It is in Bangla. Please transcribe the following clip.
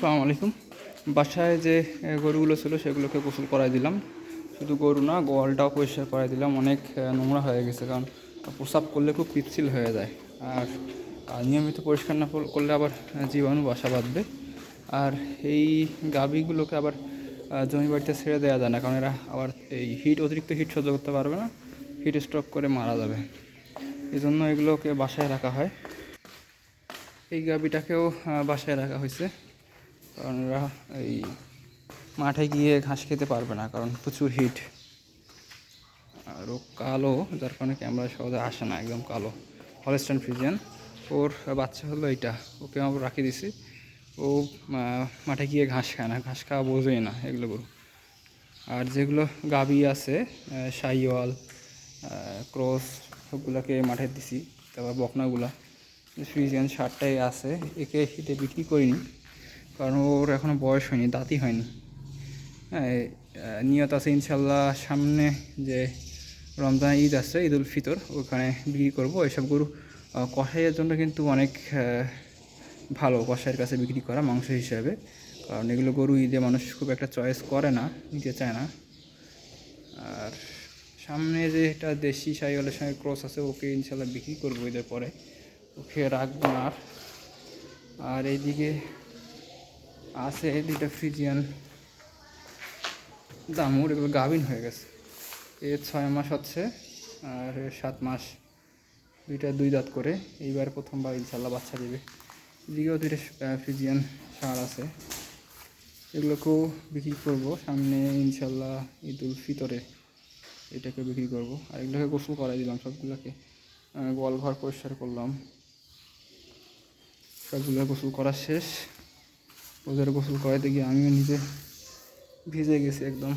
আসসালামু আলাইকুম। বাসায় যে গরুগুলো ছিল সেগুলোকে গোসল করাই দিলাম। শুধু গরু না, গোয়ালটাও পরিষ্কার করাই দিলাম। অনেক নোংরা হয়ে গেছে কারণ প্রসাব করলে খুব পিচ্ছিল হয়ে যায়। আর নিয়মিত পরিষ্কার না করলে আবার জীবাণু বাসা বাঁধবে। আর এই গাভীগুলোকে আবার জমি বাড়িতে ছেড়ে দেওয়া যায় না কারণ এরা আবার এই হিট, অতিরিক্ত হিট সহ্য করতে পারবে না। হিট স্ট্রোক করে মারা যাবে। এই জন্য এগুলোকে বাসায় রাখা হয়। এই গাভিটাকেও বাসায় রাখা হয়েছে। কারণ ওরা এই মাঠে গিয়ে ঘাস খেতে পারবে না, কারণ প্রচুর হিট আর ও কালো, যার কারণে ক্যামেরা সহজে আসে না, একদম কালো। হলস্টান ফ্রিজিয়ান ওর বাচ্চা হলো এইটা, ওকে আমরা রাখি দিছি। ও মাঠে গিয়ে ঘাস খায় না, ঘাস খাওয়া বোঝেই না এগুলো গরু। আর যেগুলো গাবি আছে সাইওয়াল ক্রস, সবগুলোকে মাঠে দিছি, তারপর বকনাগুলা। ফ্রিজিয়ান শার্টটাই আছে, একে হিটে বিক্রি করিনি। কারণ ওর এখনও বয়স হয়নি, দাঁতই হয়নি। হ্যাঁ নিয়ত আছে ইনশাল্লাহ সামনে যে রমজান, ঈদ আছে, ঈদ উল ফিতর, ওখানে বিক্রি করব। এসব গরু কষাইয়ের জন্য কিন্তু অনেক ভালো কষাইয়ের কাছে বিক্রি করা মাংস হিসাবে। কারণ এগুলো গরু ঈদে মানুষ খুব একটা চয়েস করে না, নিতে চায় না। আর সামনে যে এটা দেশি সাইওয়ালের সঙ্গে ক্রস আছে, ওকে ইনশাল্লাহ বিক্রি করব ঈদের পরে। ওকে রাখব না আর। আর এইদিকে আছে দুইটা ফ্রিজিয়ান দামুর এগুলো গাভিন হয়ে গেছে। এ ছয় মাস হচ্ছে, আর সাত মাস। দুইটা দুই দাঁত করে, এইবার প্রথমবার ইনশাল্লাহ বাচ্চা দেবে। এদিকেও দুইটা ফ্রিজিয়ান সার আছে। এগুলোকেও বিক্রি করব, সামনে ইনশাল্লাহ ঈদ উল ফিতরে এটাকে বিক্রি করব। আর এগুলোকে গোসল করাই দিলাম সবগুলোকে। গোয়াল ঘর পরিষ্কার করলাম। সবগুলো গোসল করা শেষ। ওদের গোসল করাইতে গিয়ে আমিও নিজে ভিজে গেছি একদম।